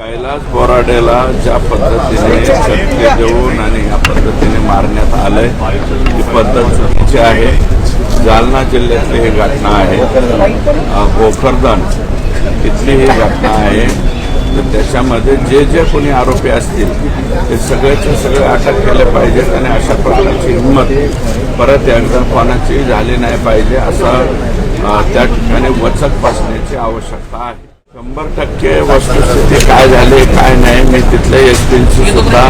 कैलास बोराडेला ज्या पद्धतीने शक्य देऊन आणि या पद्धतीने मारण्यात आलंय ती पद्धत चुकीची आहे. जालना जिल्ह्यातली ही घटना आहे. गोखरदन इथली ही घटना आहे. तर त्याच्यामध्ये जे जे कोणी आरोपी असतील ते सगळेचे सगळे अटक केले पाहिजेत आणि अशा प्रकारची हिंमत परत एकदा कोणाची झाली नाही पाहिजे असं त्या ठिकाणी वचक बसण्याची आवश्यकता आहे. शंभर टक्के वस्तुस्थिती काय झाली काय नाही मी तिथल्या एस पींशी सुद्धा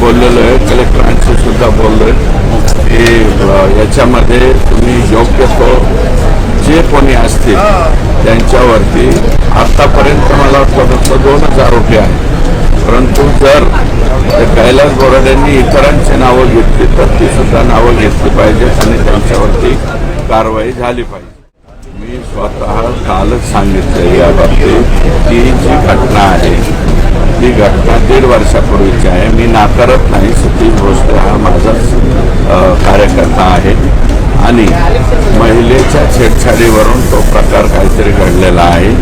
बोललेलो आहे कलेक्टरांशी सुद्धा बोललोय. की याच्यामध्ये तुम्ही योग्य तो जे कोणी असतील त्यांच्यावरती आतापर्यंत मला वाटतं फक्त हजार रुपये आहे परंतु जर कैलास बोराड्यांनी इतरांची नावं घेतली तर ती सुद्धा नावं घेतली पाहिजेत आणि त्यांच्यावरती कारवाई झाली पाहिजे. स्वतः कालच सांगितलं या बाबतीत ती जी घटना आहे ती घटना दीड वर्षापूर्वीची आहे. मी नाकारत नाही सतीश भोसले हा माझाच कार्यकर्ता आहे. आणि महिलेच्या छेडछाडीवरून तो प्रकार काहीतरी घडलेला आहे.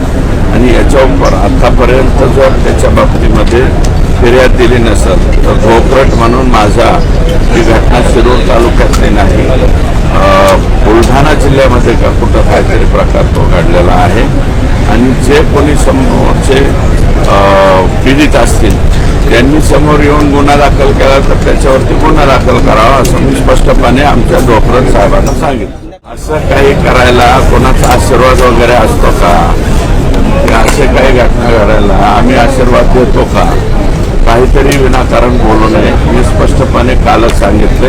आणि याच्यावर आतापर्यंत जर त्याच्या बाबतीमध्ये फिर्याद दिली नसेल तर भोकरट म्हणून माझा ही घटना शिरूर तालुक्यातली नाही. बुलढाणा जिल्ह्यामध्ये का कुठं काहीतरी प्रकार तो घडलेला आहे. आणि जे कोणी समोरचे पीडित असतील त्यांनी समोर येऊन गुन्हा दाखल केला तर त्याच्यावरती गुन्हा दाखल करावा असं मी स्पष्टपणे आमच्या डॉक्टर साहेबांना सांगितलं. असं काही करायला कोणाचा आशीर्वाद वगैरे असतो का? असे काही घटना घडायला आम्ही आशीर्वाद देतो का? काहीतरी विनाकारण बोलू नये मी स्पष्टपणे कालच सांगितले